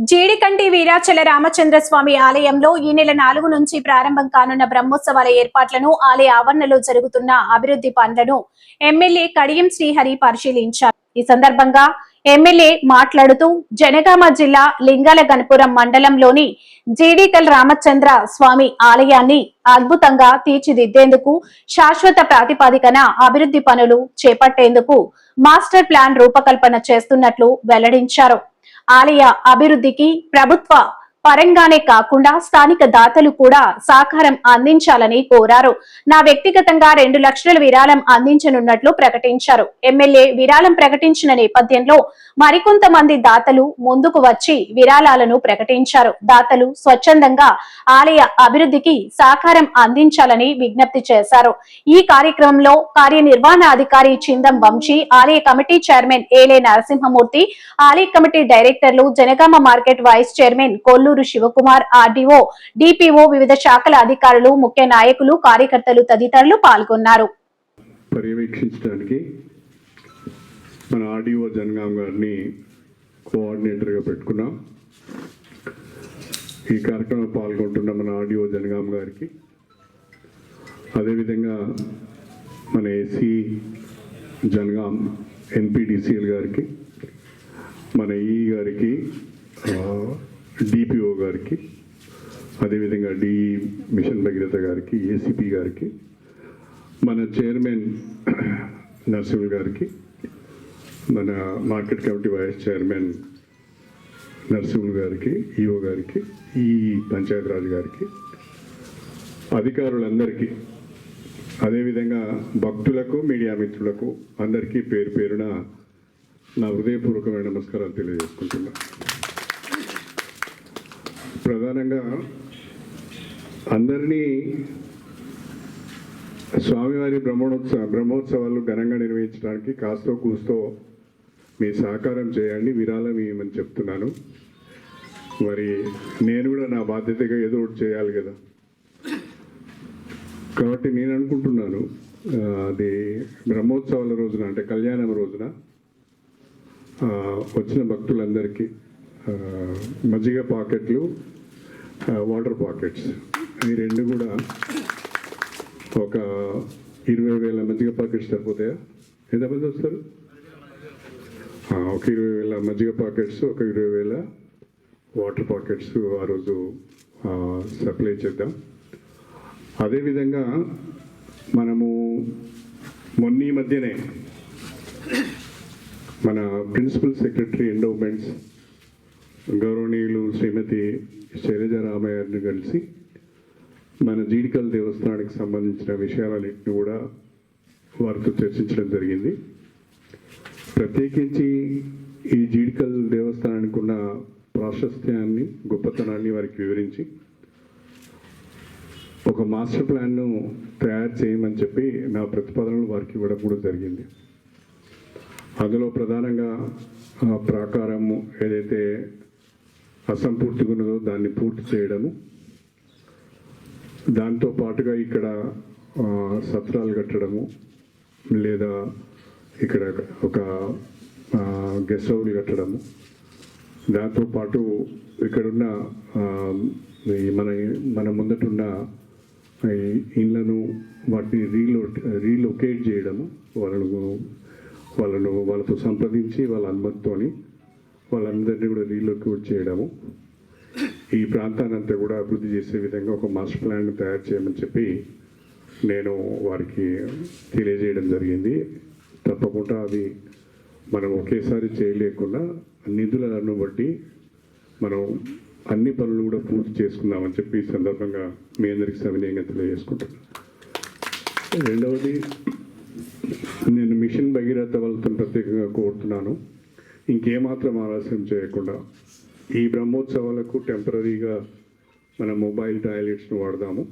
జీడికంటి వీరాచల రామచంద్ర స్వామి ఆలయంలో ఈ నెల నాలుగు నుంచి ప్రారంభం కానున్న బ్రహ్మోత్సవాల ఏర్పాట్లను ఆలయ ఆవరణలో జరుగుతున్న అభివృద్ధి పనులను ఎమ్మెల్యే కడియం శ్రీహరి పరిశీలించారు. ఈ సందర్భంగా ఎమ్మెల్యే మాట్లాడుతూ జనగామ జిల్లా లింగాల గణపురం మండలంలోని జీడికల్ రామచంద్ర స్వామి ఆలయాన్ని అద్భుతంగా తీర్చిదిద్దేందుకు శాశ్వత ప్రాతిపదికన అభివృద్ధి పనులు చేపట్టేందుకు మాస్టర్ ప్లాన్ రూపకల్పన చేస్తున్నట్లు వెల్లడించారు. ఆలయ అభివృద్ధికి ప్రభుత్వ పరంగానే కాకుండా స్థానిక దాతలు కూడా సహకారం అందించాలని కోరారు. నా వ్యక్తిగతంగా రెండు లక్షల విరాళం అందించనున్నట్లు ప్రకటించారు. ఎమ్మెల్యే విరాళం ప్రకటించిన నేపథ్యంలో మరికొంతమంది దాతలు ముందుకు వచ్చి విరాళాలను ప్రకటించారు. దాతలు స్వచ్ఛందంగా ఆలయ అభివృద్ధికి సహకారం అందించాలని విజ్ఞప్తి చేశారు. ఈ కార్యక్రమంలో కార్యనిర్వహణాధికారి చిందం వంశీ ఆలయ కమిటీ చైర్మన్ ఏలే నరసింహమూర్తి ఆలయ కమిటీ డైరెక్టర్లు Jangaon market vice chairman Kolluru Shivakumar RDO DPO వివిధ శాఖల అధికారులు ముఖ్య నాయకులు కార్యకర్తలు తదితరులు పాల్గొన్నారు. పర్యవేక్షించడానికి మన ఆర్డీఓ జనగాం గారిని కోఆర్డినేటర్గా పెట్టుకున్నాం. ఈ కార్యక్రమంలో పాల్గొంటున్న మన ఆర్డీఓ జనగాం గారికి. అదేవిధంగా మన ఏసీ జనగాం ఎన్పిడిసిఎల్ గారికి మన ఈ గారికి డిపిఓ గారికి అదేవిధంగా డి మిషన్ భగీరథ గారికి ఏసీపీ గారికి మన చైర్మన్ నర్సింహ గారికి మన market committee vice chairman Narsimhulu గారికి ఈఓ గారికి ఈ పంచాయతీరాజ్ గారికి అధికారులందరికీ అదేవిధంగా భక్తులకు మీడియా మిత్రులకు అందరికీ పేరు పేరున నా హృదయపూర్వకమైన నమస్కారాలు తెలియజేసుకుంటున్నాను ప్రధానంగా అందరినీ స్వామివారి బ్రహ్మోత్సవ బ్రహ్మోత్సవాలు ఘనంగా నిర్వహించడానికి కాస్తో కూస్తో మీ సహకారం చేయండి విరాళం ఇవ్వమని చెప్తున్నాను. మరి నేను కూడా నా బాధ్యతగా ఏదో ఒకటి చేయాలి కదా. కాబట్టి నేను అనుకుంటున్నాను అది బ్రహ్మోత్సవాల రోజున అంటే కళ్యాణం రోజున వచ్చిన భక్తులందరికీ మజ్జిగ పాకెట్లు వాటర్ పాకెట్స్. ఈ రెండు కూడా ఒక ఇరవై వేల మజ్జిగ ప్యాకెట్స్ సరిపోతాయా? ఎంతమంది వస్తారు? ఒక ఇరవై వేల మజ్జిగ ప్యాకెట్స్ ఒక ఇరవై వేల వాటర్ పాకెట్స్ ఆ రోజు సప్లై చేద్దాం. అదేవిధంగా మనము మొన్న ఈ మధ్యనే మన ప్రిన్సిపల్ సెక్రటరీ ఎండోమెంట్స్ గౌరవనీయులు శ్రీమతి శైలజ రామయ్య కలిసి మన జీడికల్ దేవస్థానానికి సంబంధించిన విషయాలన్నింటినీ కూడా వారితో చర్చించడం జరిగింది. ప్రత్యేకించి ఈ జీడికల్ దేవస్థానానికి ఉన్న ప్రాశస్త్యాన్ని గొప్పతనాన్ని వారికి వివరించి ఒక మాస్టర్ ప్లాన్ను తయారు చేయమని చెప్పి నా ప్రతిపాదనలు వారికి ఇవ్వడం కూడా జరిగింది. అందులో ప్రధానంగా ఆ ప్రాకారము ఏదైతే అసంపూర్తిగా ఉన్నదో దాన్ని పూర్తి చేయడము. దాంతో పాటుగా ఇక్కడ సత్రాలు కట్టడము లేదా ఇక్కడ ఒక గెస్ట్ హౌస్ కట్టడము. దాంతోపాటు ఇక్కడున్న మన మన ముందటున్న ఇళ్ళను వాటిని రీలో రీలొకేట్ చేయడము. వాళ్ళను వాళ్ళను వాళ్ళతో సంప్రదించి వాళ్ళ అనుమతితోని వాళ్ళందరినీ కూడా రీలొకేట్ చేయడము. ఈ ప్రాంతాన్ని అంతా కూడా అభివృద్ధి చేసే విధంగా ఒక మాస్టర్ ప్లాన్ తయారు చేయమని చెప్పి నేను వారికి తెలియజేయడం జరిగింది. తప్పకుండా అది మనం ఒకేసారి చేయలేకుండా నిధులను బట్టి మనం అన్ని పనులు కూడా పూర్తి చేసుకుందామని చెప్పి ఈ సందర్భంగా మీ అందరికీ సవినయంగా తెలియజేసుకుంటున్నాను రెండవది నేను మిషన్ భగీరథ వాళ్ళతో ప్రత్యేకంగా కోరుతున్నాను. ఇంకేమాత్రం ఆలస్యం చేయకుండా ఈ బ్రహ్మోత్సవాలకు టెంపరీగా మన మొబైల్ టాయిలెట్స్ను వాడదాము.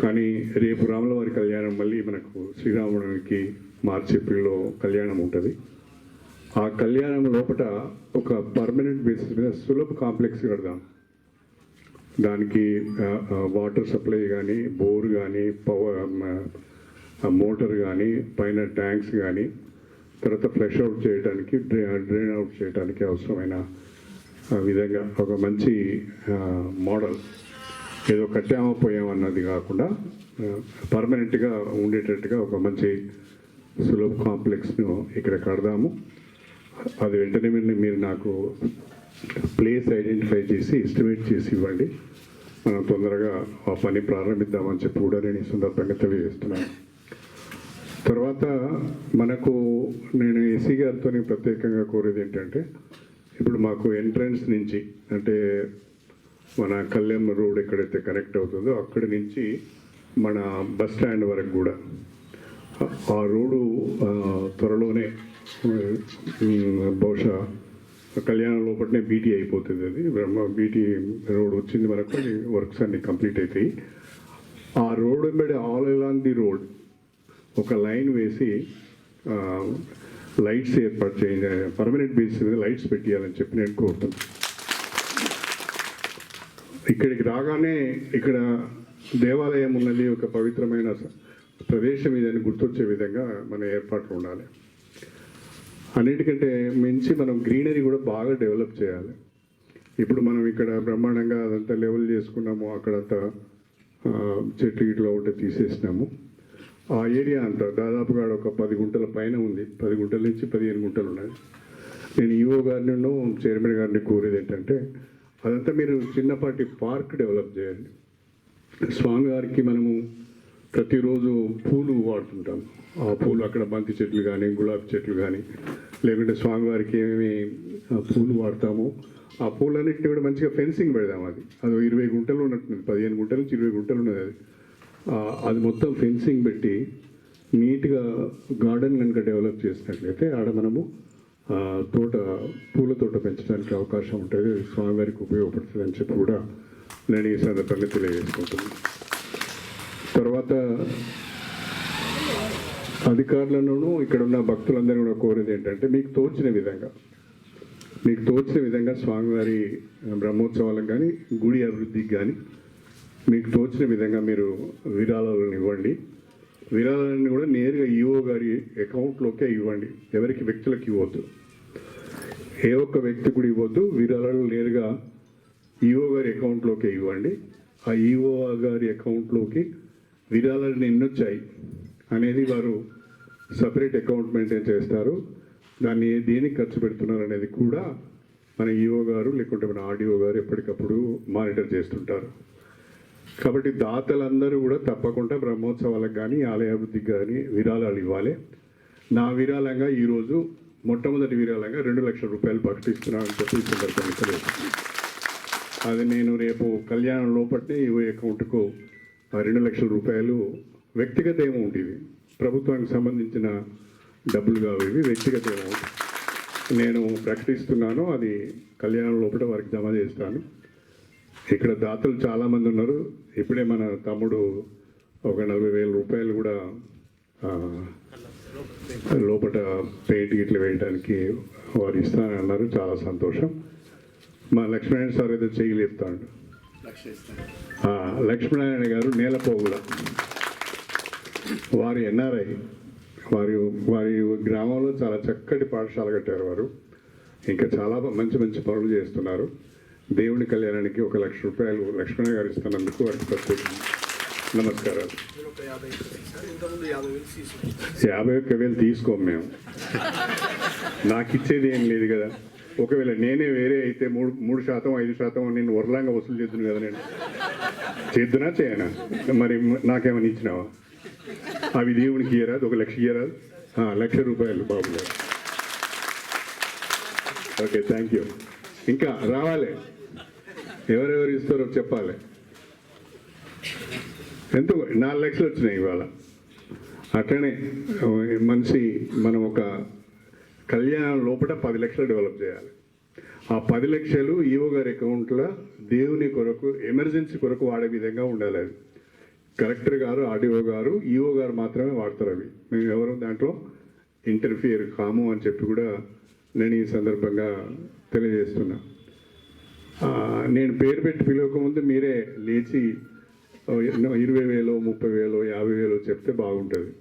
కానీ రేపు రాములవారి కళ్యాణం మళ్ళీ మనకు శ్రీరామునికి మార్చి ఏప్రిల్లో కళ్యాణం ఉంటుంది. ఆ కళ్యాణం లోపల ఒక పర్మనెంట్ బేసిస్ మీద సులభ కాంప్లెక్స్ కడదాం. దానికి వాటర్ సప్లై కానీ బోర్ కానీ పవర్ మోటార్ కానీ పైన ట్యాంక్స్ కానీ తర్వాత ఫ్లష్ అవుట్ చేయడానికి డ్రై డ్రైన్ అవుట్ చేయడానికి అవసరమైన ఆ విధంగా ఒక మంచి మోడల్ ఏదో కట్టామో పోయామన్నది కాకుండా పర్మనెంట్గా ఉండేటట్టుగా ఒక మంచి సులభ కాంప్లెక్స్ను ఇక్కడ కడదాము. అది వెంటనే మీరు మీరు నాకు ప్లేస్ ఐడెంటిఫై చేసి ఎస్టిమేట్ చేసి ఇవ్వండి. మనం తొందరగా ఆ పని ప్రారంభిద్దామని చెప్పి కూడా నేను ఈ సందర్భంగా తెలియజేస్తున్నాను. తర్వాత మనకు నేను ఎస్సీ గారితో ప్రత్యేకంగా కోరేది ఏంటంటే ఇప్పుడు మాకు ఎంట్రన్స్ నుంచి అంటే మన కళ్యాణ్ రోడ్ ఎక్కడైతే కనెక్ట్ అవుతుందో అక్కడి నుంచి మన బస్ స్టాండ్ వరకు కూడా. ఆ- రోడ్డు త్వరలోనే బహుశా కళ్యాణం లోపలనే బీటీ అయిపోతుంది అది. బ్రహ్మ బీటీ రోడ్ వచ్చింది మనకు వర్క్స్ అన్ని కంప్లీట్ అవుతాయి ఆ రోడ్ వెంబడి ఆల్ అలాంగ్ ది రోడ్ ఒక లైన్ వేసి లైట్స్ ఏర్పాటు చేయ పర్మనెంట్ బేసిస్ మీద లైట్స్ పెట్టియాలని చెప్పి నేను కోరుతున్నాను. ఇక్కడికి రాగానే ఇక్కడ దేవాలయం ఉన్నది ఒక పవిత్రమైన ప్రదేశం ఇదని గుర్తొచ్చే విధంగా మన ఏర్పాట్లు ఉండాలి. అన్నిటికంటే మించి మనం గ్రీనరీ కూడా బాగా డెవలప్ చేయాలి. ఇప్పుడు మనం ఇక్కడ బ్రహ్మాండంగా అదంతా లెవెల్ చేసుకున్నాము అక్కడంతా చెట్లు ఇట్లా ఒకటి తీసేసినాము. ఆ ఏరియా అంతా దాదాపుగా ఒక పది గుంటల పైన ఉంది. పది గుంటల నుంచి పదిహేను గుంటలు ఉన్నాయి. నేను ఈఓ గారిని చైర్మన్ గారిని కోరేది ఏంటంటే అదంతా మీరు చిన్నపాటి పార్క్ డెవలప్ చేయండి. స్వామివారికి మనము ప్రతిరోజు పూలు వాడుతుంటాం. ఆ పూలు అక్కడ బంతి చెట్లు కానీ గులాబీ చెట్లు కానీ లేకుంటే స్వామివారికి ఏమేమి ఆ పూలు వాడతామో ఆ పూలన్నింటినీ కూడా మంచిగా ఫెన్సింగ్ పెడదాం అది. అది ఇరవై గుంటలు ఉన్నట్టుంది. పదిహేను గుంటల నుంచి ఇరవై గుంటలు ఉన్నది అది. అది మొత్తం ఫెన్సింగ్ పెట్టి నీట్గా గార్డెన్ కనుక డెవలప్ చేసినట్లయితే ఆడ మనము తోట పూల తోట పెంచడానికి అవకాశం ఉంటుంది. స్వామివారికి ఉపయోగపడుతుంది అని చెప్పి కూడా నేను ఈ సందర్భంగా తెలియజేసుకుంటున్నాను. తర్వాత అధికారులను ఇక్కడ ఉన్న భక్తులందరూ కూడా కోరేది ఏంటంటే మీకు తోచిన విధంగా మీకు తోచిన విధంగా స్వామివారి బ్రహ్మోత్సవాలకు కానీ గుడి అభివృద్ధికి కానీ మీకు తోచిన విధంగా మీరు విరాళాలను ఇవ్వండి. విరాళాలను కూడా నేరుగా ఈఓ గారి అకౌంట్లోకే ఇవ్వండి. ఎవరికి వ్యక్తులకు ఇవ్వద్దు. ఏ ఒక్క వ్యక్తి కూడా ఇవ్వద్దు. విరాళాలు నేరుగా ఈఓ గారి అకౌంట్లోకి ఇవ్వండి. ఆ ఈఓ గారి అకౌంట్లోకి విరాళాలు ఎన్ని వచ్చాయి అనేది వారు సపరేట్ అకౌంట్ మెయింటైన్ చేస్తారు. దాన్ని దేనికి ఖర్చు పెడుతున్నారు అనేది కూడా మన ఈఓ గారు లేకుంటే మన ఆర్డీఓ గారు ఎప్పటికప్పుడు మానిటర్ చేస్తుంటారు. కాబట్టి దాతలందరూ కూడా తప్పకుండా బ్రహ్మోత్సవాలకు కానీ ఆలయాభివృద్ధికి కానీ విరాళాలు ఇవ్వాలి. నా విరాళంగా ఈరోజు మొట్టమొదటి విరాళంగా రెండు లక్షల రూపాయలు ప్రకటిస్తున్నానని చెప్పి సందర్భంగా అది నేను రేపు కళ్యాణం లోపట్నే ఈ అకౌంట్కు రెండు లక్షల రూపాయలు వ్యక్తిగత ఏమో ఉండేవి ప్రభుత్వానికి సంబంధించిన డబ్బులు కావేవి ఇవి వ్యక్తిగత ఏమో నేను ప్రకటిస్తున్నాను అది కళ్యాణం లోపల వారికి జమ చేస్తాను. ఇక్కడ దాతలు చాలామంది ఉన్నారు. ఇప్పుడే మన తమ్ముడు ఒక నలభై వేల రూపాయలు కూడా లోపల పెయింట్ ఇట్లు వేయడానికి వారు ఇస్తానని అన్నారు. చాలా సంతోషం. మా లక్ష్మీనారాయణ సార్ ఏదో చెయ్యి లక్ష్మీనారాయణ గారు నేలపోగుల. వారు ఎన్ఆర్ఐ వారి వారి గ్రామంలో చాలా చక్కటి పాఠశాల కట్టారు వారు. ఇంకా చాలా మంచి మంచి పనులు చేస్తున్నారు. దేవుని కళ్యాణానికి ఒక లక్ష రూపాయలు లక్ష్మణ గారు ఇస్తున్నందుకు వారికి ప్రత్యేక నమస్కారాలు. యాభై ఒక్క వేలు తీసుకోము మేము. నాకు ఇచ్చేది ఏం లేదు కదా. ఒకవేళ నేనే వేరే అయితే మూడు మూడు శాతం ఐదు శాతం నేను వరలాంగా వసూలు చేద్దును కదా నేను. చేద్దునా చేయనా? మరి నాకేమైనా ఇచ్చినావా? అవి దేవునికి ఇయ్యరాదు ఒక లక్ష ఇయ్యరాదు లక్ష రూపాయలు బాబు గారు. Okay thank you. ఇంకా రావాలి. ఎవరెవరు ఇస్తారో చెప్పాలి. ఎంత నాలుగు లక్షలు వచ్చినాయి ఇవాళ. అట్లనే మనిషి మనం ఒక కళ్యాణం లోపల పది లక్షలు డెవలప్ చేయాలి. ఆ పది లక్షలు ఈవో గారి అకౌంట్లో దేవుని కొరకు ఎమర్జెన్సీ కొరకు వాడే విధంగా ఉండాలి అది. కలెక్టర్ గారు ఆర్డీఓ గారు ఈఓ గారు మాత్రమే వాడతారు అవి. మేము ఎవరు దాంట్లో ఇంటర్ఫియర్ కాము అని చెప్పి కూడా నేను ఈ సందర్భంగా తెలియజేస్తున్నా. నేను పేరు పెట్టి పిలవకముందు మీరే లేచి ఇరవై వేలు ముప్పై వేలు యాభై వేలు చెప్తే బాగుంటుంది.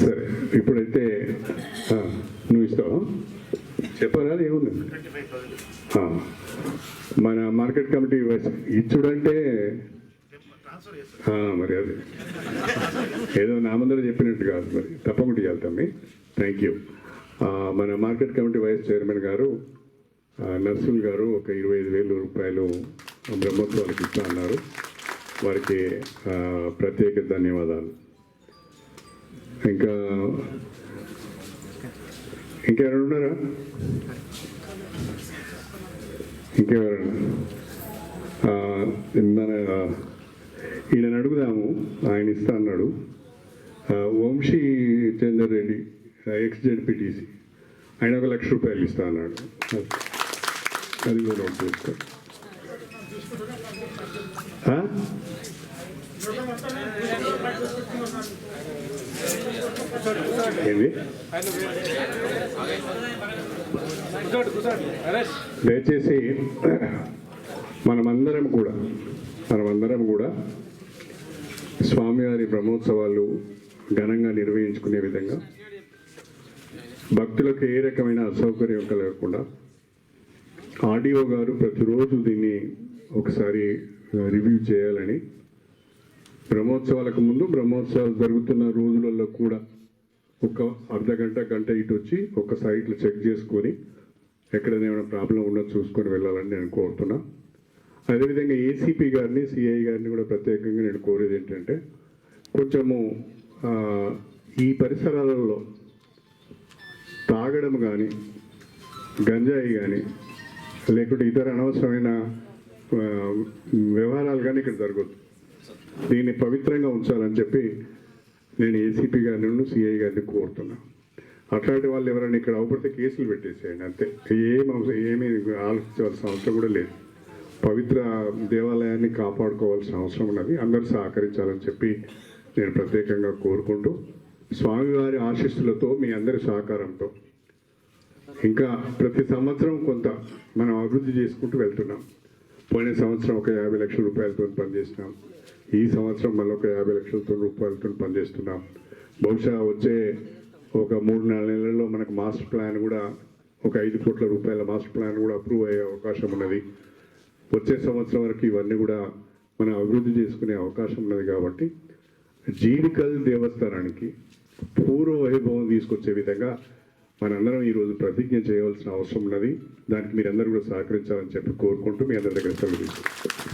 సరే ఇప్పుడైతే నువ్వు ఇస్తావా? చెప్పరా ఏముంది. మన మార్కెట్ కమిటీ ఇచ్చుడంటే మరి అది. ఏదో నా ముందర చెప్పినట్టు కాదు మరి. తప్పకుండా తమ్మి. థ్యాంక్ యూ మన మార్కెట్ కమిటీ వైస్ చైర్మన్ గారు నర్సులు గారు ఒక ఇరవై ఐదు వేల రూపాయలు బ్రహ్మోత్సవాలకు ఇస్తా అన్నారు. వారికి ప్రత్యేక ధన్యవాదాలు. ఇంకా ఇంకెవరైనా ఉన్నారా? ఇంకెవరైనా మన ఈయన అడుగుదాము. ఆయన ఇస్తా అన్నాడు. వంశీ చంద్రరెడ్డి ఎక్స్ జెడ్పీటీసీ ఆయన ఒక లక్ష రూపాయలు ఇస్తా అన్నాడు. అది కూడా నోట్ చేసుకో. ఏంది? దయచేసి మనమందరం కూడా మనమందరం కూడా స్వామివారి బ్రహ్మోత్సవాలు ఘనంగా నిర్వహించుకునే విధంగా భక్తులకు ఏ రకమైన అసౌకర్యం కలగకుండా ఆడియో గారు ప్రతిరోజు దీన్ని ఒకసారి రివ్యూ చేయాలని బ్రహ్మోత్సవాలకు ముందు బ్రహ్మోత్సవాలు జరుగుతున్న రోజులలో కూడా ఒక అర్ధ గంట గంట ఇటు వచ్చి ఒక సైట్లు చెక్ చేసుకొని ఎక్కడైనా ఏమైనా ప్రాబ్లం ఉన్నా చూసుకొని వెళ్ళాలని నేను కోరుతున్నా. అదేవిధంగా ఏసీపీ గారిని సిఐ గారిని కూడా ప్రత్యేకంగా నేను కోరేది ఏంటంటే కొంచెము ఈ పరిసరాలలో తాగడం కానీ గంజాయి కానీ లేకుంటే ఇతర అనవసరమైన వ్యవహారాలు కానీ ఇక్కడ జరగదు దీన్ని పవిత్రంగా ఉంచాలని చెప్పి నేను ఏసీపీ గారిని సిఐ గారిని కోరుతున్నా. అట్లాంటి వాళ్ళు ఎవరైనా ఇక్కడ అవపడితే కేసులు పెట్టేసేయండి అంతే. ఏం ఏమీ ఆలోచించవలసిన అవసరం కూడా లేదు. పవిత్ర దేవాలయాన్ని కాపాడుకోవాల్సిన అవసరం ఉన్నది. అందరూ సహకరించాలని చెప్పి నేను ప్రత్యేకంగా కోరుకుంటూ స్వామివారి ఆశీస్సులతో మీ అందరి సహకారంతో. ఇంకా ప్రతి సంవత్సరం కొంత మనం అభివృద్ధి చేసుకుంటూ వెళ్తున్నాం. పోయిన సంవత్సరం ఒక యాభై లక్షల రూపాయలతో పనిచేసినాం. ఈ సంవత్సరం మళ్ళీ ఒక యాభై లక్షలతో రూపాయలతో పనిచేస్తున్నాం. బహుశా వచ్చే ఒక మూడు నాలుగు నెలల్లో మనకు మాస్టర్ ప్లాన్ కూడా ఒక ఐదు కోట్ల రూపాయల మాస్టర్ ప్లాన్ కూడా అప్రూవ్ అయ్యే అవకాశం ఉన్నది. వచ్చే సంవత్సరం వరకు ఇవన్నీ కూడా మనం అభివృద్ధి చేసుకునే అవకాశం ఉన్నది కాబట్టి జీడికల్ దేవస్థానానికి పూర్వ వైభవం తీసుకొచ్చే విధంగా మనందరం ఈరోజు ప్రతిజ్ఞ చేయవలసిన అవసరం ఉన్నది. దానికి మీరందరూ కూడా సహకరించాలని చెప్పి కోరుకుంటూ మీ అందరి దగ్గర సెలవు తీసుకుంటాం